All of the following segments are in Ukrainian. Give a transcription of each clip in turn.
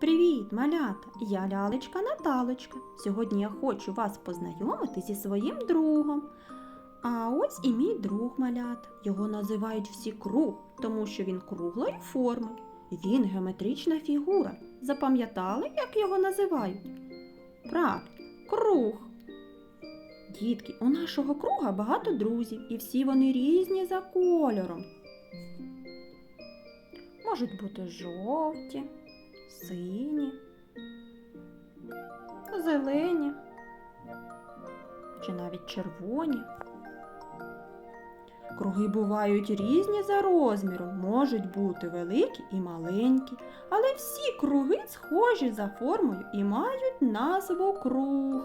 Привіт, малята! Я лялечка Наталочка. Сьогодні я хочу вас познайомити зі своїм другом. А ось і мій друг малята. Його називають всі круг, тому що він круглої форми. Він геометрична фігура. Запам'ятали, як його називають? Правильно, круг. Дітки, у нашого круга багато друзів, і всі вони різні за кольором. Можуть бути жовті, сині, зелені чи навіть червоні. Круги бувають різні за розміром, можуть бути великі і маленькі, але всі круги схожі за формою і мають назву круг.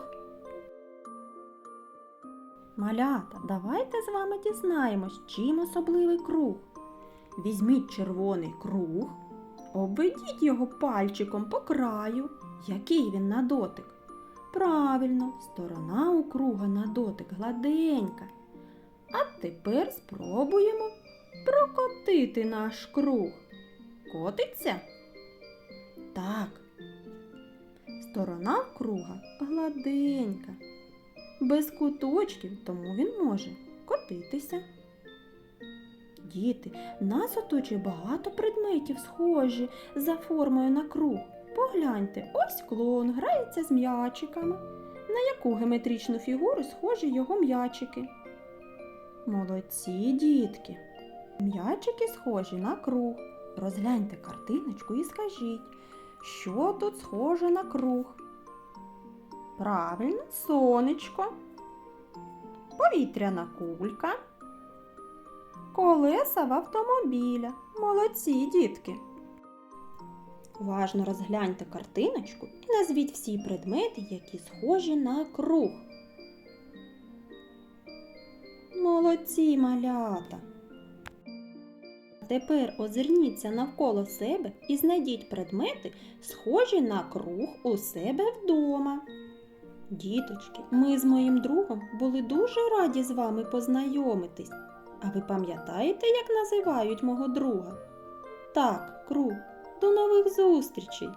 Малята, давайте з вами дізнаємось, чим особливий круг. Візьміть червоний круг, обведіть його пальчиком по краю. Який він на дотик? Правильно, сторона у круга на дотик гладенька. А тепер спробуємо прокотити наш круг. Котиться? Так. Сторона круга гладенька, без куточків, тому він може котитися. Діти, нас оточує багато предметів, схожі за формою на круг. Погляньте, ось клоун грається з м'ячиками. На яку геометричну фігуру схожі його м'ячики? Молодці, дітки. М'ячики схожі на круг. Розгляньте картиночку і скажіть, що тут схоже на круг? Правильно, сонечко, повітряна кулька, колеса в автомобіля. Молодці, дітки. Уважно розгляньте картиночку і назвіть всі предмети, які схожі на круг. Молодці малята. Тепер озирніться навколо себе і знайдіть предмети, схожі на круг у себе вдома. Діточки, ми з моїм другом були дуже раді з вами познайомитись. А ви пам'ятаєте, як називають мого друга? Так, круг. До нових зустрічей!